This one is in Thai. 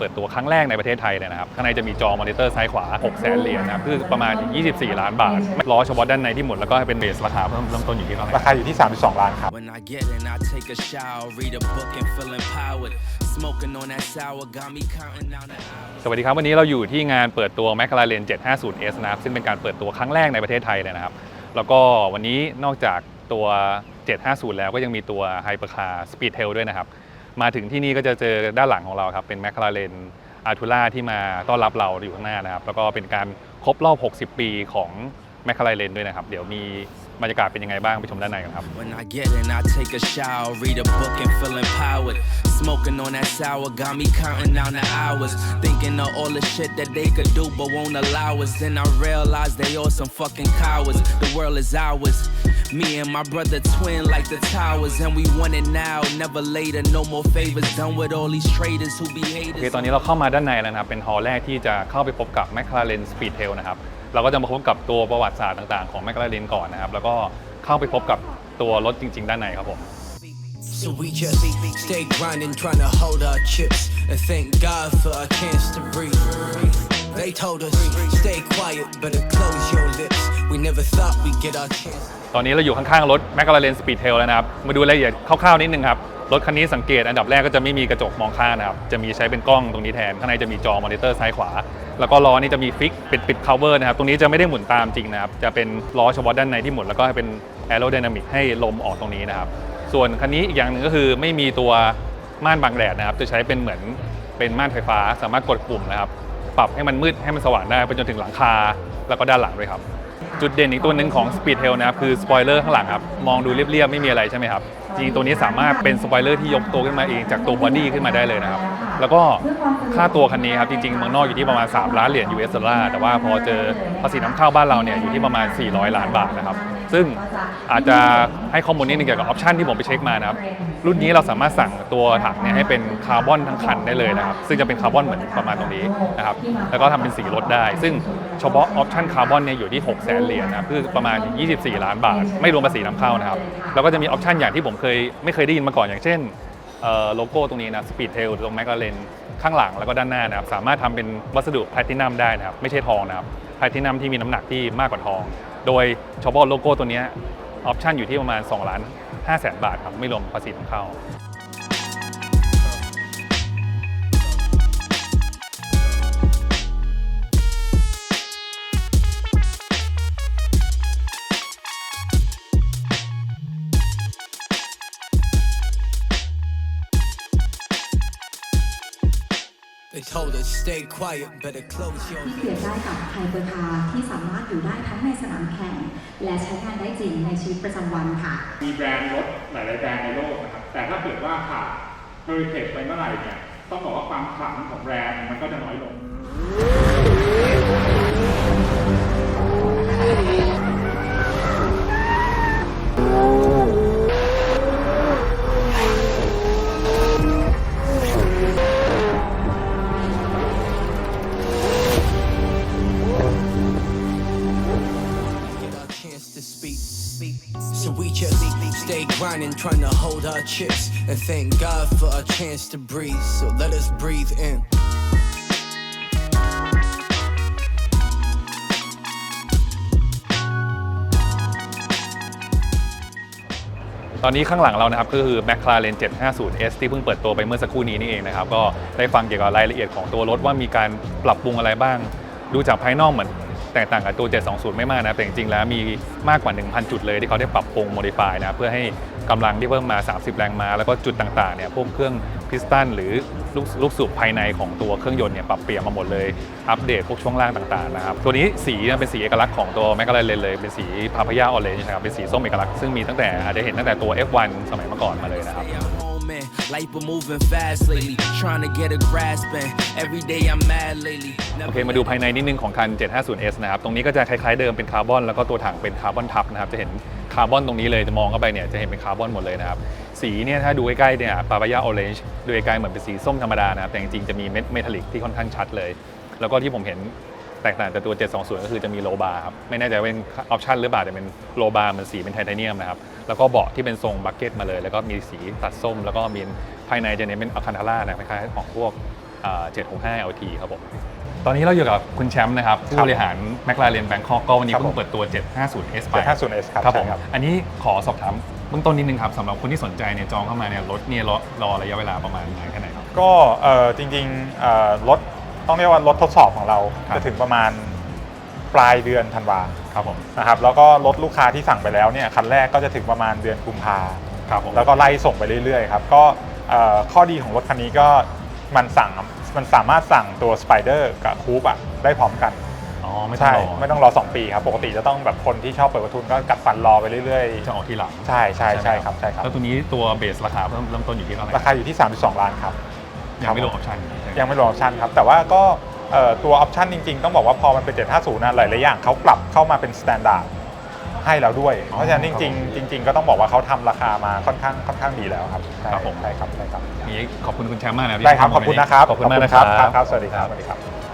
เปิดตัวครั้งแรกในประเทศไทยเลยนะครับ ข้างในจะมีจอมอนิเตอร์ซ้ายขวา6 0 0 0 0เหรียญนะครับคือประมาณ 24 ล้านบาทล้อเฉพาะด้านในที่หมุนแล้วก็ให้เป็นเบสราคาเพิ่มเริ่มต้นอยู่ที่เท่าไหร่ราคาอยู่ที่ 32 ล้านครับ When I get in, I take a shower, read a book, and feel empowered. Smoking on that sour got me counting down the hours. สวัสดีครับ วันนี้เราอยู่ที่งานเปิดตัว McLaren 750S นะครับ ซึ่งเป็นการเปิดตัวครั้งแรกในประเทศไทยเลยนะครับ แล้วก็วันนี้นอกจากตัว 750 แล้วก็ยังมีตัว Hypercar Speedtail ด้วยนะครับ มาถึงที่นี่ก็จะเจอด้านหลังของเราครับเป็น McLaren Artura ที่มาต้อนรับเราอยู่ข้างหน้านะครับ แล้วก็เป็นการครบรอบ 60 ปีของ McLaren ด้วยนะครับ เดี๋ยวมี บรรยากาศเป็นยังไงบ้างไปชมด้านในกันครับ When I get in, I take a shower, read a book, and feel empowered. Smoking on that sour got me counting down the hours. Thinking of all the shit that they could do but won't allow us. Then I realized they all some fucking cowards. The world is ours. Me and my brother twin like the towers, and we want it now, never later. No more favors done with all these traitors who be โอเค haters. ตอนนี้เราเข้ามาด้านในแล้วนะครับ เป็นฮอลล์แรกที่จะเข้าไปพบกับ McLaren Speedtail นะครับ เราก็จะมาพบกับตัวประวัติศาสตร์ต่างๆของ McLaren ก่อนนะครับ แล้วก็เข้าไปพบกับตัวรถจริง ๆ ด้านในครับผม So we just stay grinding, trying to hold our chips, and thank God for a chance to breathe. They told us, stay quiet, better close your lips. We never thought we'd get our chance. ตอนนี้เราอยู่ข้างๆรถ McLaren Speedtail แล้วนะครับ มาดูรายละเอียดคร่าวๆนิดนึงครับ รถคันนี้สังเกตอันดับแรกก็จะไม่มีกระจกมองข้างนะครับ จะมีใช้เป็นกล้องตรงนี้แทน ข้างในจะมีจอมอนิเตอร์ซ้ายขวา แล้วก็ล้อนี่จะมีฟิกปิดปิด cover นะครับ ตรงนี้จะไม่ได้หมุนตามจริงนะครับ จะเป็นล้อเฉพาะด้านในที่หมุน แล้วก็ให้เป็น aerodynamic ให้ลมออกตรงนี้นะครับ ส่วนคันนี้อีกอย่างหนึ่งก็คือไม่มีตัวม่านบังแดดนะครับ จะใช้เป็นเหมือนเป็นม่านไฟฟ้า สามารถกดปุ่มนะครับ ปรับให้มันมืดให้มันสว่างได้ไปจนถึงหลังคา แล้วก็ด้านหลังด้วยครับ จุดเด่นอีกตัวหนึ่งของ Speedtail นะครับคือสปอยเลอร์ข้างหลังครับมองดูเรียบๆไม่มีอะไรใช่ไหมครับจริงๆตัวนี้สามารถเป็นสปอยเลอร์ที่ยกตัวขึ้นมาเองจากตัวบอดี้ขึ้นมาได้เลยนะครับแล้วก็ค่าตัวคันนี้ครับจริงๆเมืองนอกอยู่ที่ประมาณ 3 ล้านเหรียญ US ดอลลาร์แต่ว่าพอเจอภาษีน้ำเข้าบ้านเราเนี่ยอยู่ที่ประมาณ 400 ล้านบาทนะครับ ซึ่งอาจจะให้ข้อมูลนิดนึงเกี่ยวกับออปชันที่ผมไปเช็คมานะครับ รุ่นนี้เราสามารถสั่งตัวถังเนี่ยให้เป็นคาร์บอนทั้งคันได้เลยนะครับ ซึ่งจะเป็นคาร์บอนเหมือนประมาณตรงนี้นะครับ แล้วก็ทำเป็นสีรถได้ ซึ่งเฉพาะออปชันคาร์บอนเนี่ยอยู่ที่ 6 0 0 0 0เหรียญนะคือประมาณ 24 ล้านบาท ไม่รวมภาษีนำเข้านะครับ แล้วก็จะมีออปชันอย่างที่ผมเคยไม่เคยได้ยินมาก่อนอย่างเช่นโลโก้ตรงนี้นะ Speedtail ตรงแม c ลาเรนข้างหลังแล้วก็ด้านหน้านะครับ สามารถทำเป็นวัสดุแพลตินัมได้นะครับ ไม่ใช่ทองนะครับแพลตินัมที่มีน้ำหนักที่มากกว่าทอง โดยเฉพาะโลโก้ตัวเนี้ยออปชันอยู่ที่ประมาณ2ล้าน5แสนบาทครับไม่รวมภาษีนำเข้า They told us, stay quiet, better close your ที่เปรียบ lips. ได้กับไฮเปอร์คาร์ที่ สามารถอยู่ได้ทั้งในสนามแข่ง และใช้งานได้จริงในชีวิตประจำวันค่ะ มีแบรนด์รถหลายๆแบรนด์ในโลกนะครับ แต่ถ้าเกิดว่าขาดเฮอริเทจไปเมื่อไหร่เนี่ย ต้องบอกว่าความขลังของแบรนด์มันก็จะน้อยลง just stay grinding, trying to hold our chips, and thank God for a chance to breathe. So let us breathe in. ตอนนี้ข้างหลังเรานะครับก็คือ McLaren 750S ที่เพิ่งเปิดตัวไปเมื่อสักครู่นี้นี่เองนะครับ ก็ได้ฟังเกี่ยวกับรายละเอียดของตัวรถว่ามีการปรับปรุงอะไรบ้าง ดูจากภายนอกเหมือน แตกต่างกับตัว 720 ไม่มากนะแต่จริงๆ แล้วมีมากกว่า 1,000 จุดเลยที่เขาได้ปรับปรุง modify นะเพื่อให้กำลังที่เพิ่มมา 30 แรงม้าแล้วก็จุดต่างๆเนี่ยพวกเครื่องพิสตันหรือลูกลูกสูบภายในของตัวเครื่องยนต์เนี่ยปรับเปลี่ยนมาหมดเลยอัปเดตพวกช่วงล่างต่างๆนะครับตัวนี้สีเนี่ยเป็นสีเอกลักษณ์ของตัว McLaren เลยเป็นสีพาพยาออเรนจ์นะครับเป็นสีส้มเอกลักษณ์ซึ่งมีตั้งแต่อาจจะเห็นตั้งแต่ตัว F1 สมัยเมื่อก่อนมาเลยนะครับ Stay at home, man. Life been moving fast lately. Trying to get a grasp, and every day I'm mad lately. โอเคมาดูภายในนิดนึงของคัน 750S นะครับ ตรงนี้ก็จะคล้ายๆเดิมเป็นคาร์บอนแล้วก็ตัวถังเป็นคาร์บอนทับนะครับ จะเห็นคาร์บอนตรงนี้เลย จะมองเข้าไปเนี่ยจะเห็นเป็นคาร์บอนหมดเลยนะครับ สีเนี่ยถ้าดูใกล้ๆเนี่ยปาปายาออเรนจ์ดูใกล้ๆเหมือนเป็นสีส้มธรรมดานะครับ แต่จริงๆจะมีเม็ดเมทัลลิกที่ค่อนข้างชัดเลย แล้วก็ที่ผมเห็น แตกต่างจากตัว 720 ก็คือจะมีโลบาร์ครับ ไม่แน่ใจว่าเป็นออปชันหรือเปล่าแต่เป็นโลบาร์มันสีเป็นไทเทเนียมนะครับ แล้วก็เบาะที่เป็นทรงบักเก็ตมาเลย แล้วก็มีสีตัดส้ม แล้วก็มีภายในจะเน้นเป็นอัลคันทาร่านะคล้ายๆของพวกอ่า765 LT ครับผมตอนนี้เราอยู่กับคุณแชมป์นะครับผู้บริหาร McLaren Bangkok ก็วันนี้ครับเพิ่ผมงเปิดตัว 750S ไป 750S ครับครับผมใช่ครับอันนี้ขอสอบถามเบื้องต้นนิดนึงครับสำหรับคนที่สนใจเนี่ยจองเข้ามาเนี่ยรถเนี่ยรอรอระยะเวลาประมาณนานแค่ไหนครับก็เอ่อจริงๆเอ่อรถ ต้องเรียกว่ารถทดสอบของเราครับ จะถึงประมาณปลายเดือนธันวาครับผมนะครับแล้วก็รถลูกค้าที่สั่งไปแล้วเนี่ยคันแรกก็จะถึงประมาณเดือนกุมภาครับผม แล้วก็ไล่ส่งไปเรื่อยๆครับก็เอ่อข้อดีของรถคันนี้ก็มันสั่งมันสามารถสั่งตัว Spider กับคูปอะได้พร้อมกัน อ๋อไม่ต้องใช่รอไม่ต้องรอ 2 ปีครับ ปกติจะต้องแบบคนที่ชอบเปิดประทุนก็กัดฟันรอไปเรื่อยจะออกทีหลังๆ ใช่ใช่ใช่ไหมครับใช่ครับแล้วตัวนี้ตัวเบสราคาเริ่มเริ่มต้นอยู่ที่เท่าไหร่ราคาอยู่ที่ 32 ล้านครับยังไม่รวมออปชั่น ยังไม่รวมออปชั่นครับ แต่ว่าก็เอ่อตัวออปชั่นจริง ๆ ต้องบอกว่าพอมันเป็น 750นะหลายๆอย่างเขาปรับเข้ามาเป็นสแตนดาร์ดให้เราด้วย เพราะฉะนั้นจริง ๆ จริง ๆ ก็ต้องบอกว่าเขาทำราคามาค่อนข้างค่อนข้างดีแล้วครับใช่ครับผมใช่ครับใช่ครับนี่ขอบคุณคุณแชมป์มากนะครับที่ได้ครับให้ขอบคุณนะครับขอบคุณมากนะครับครับสวัสดีครับสวัสดีครับ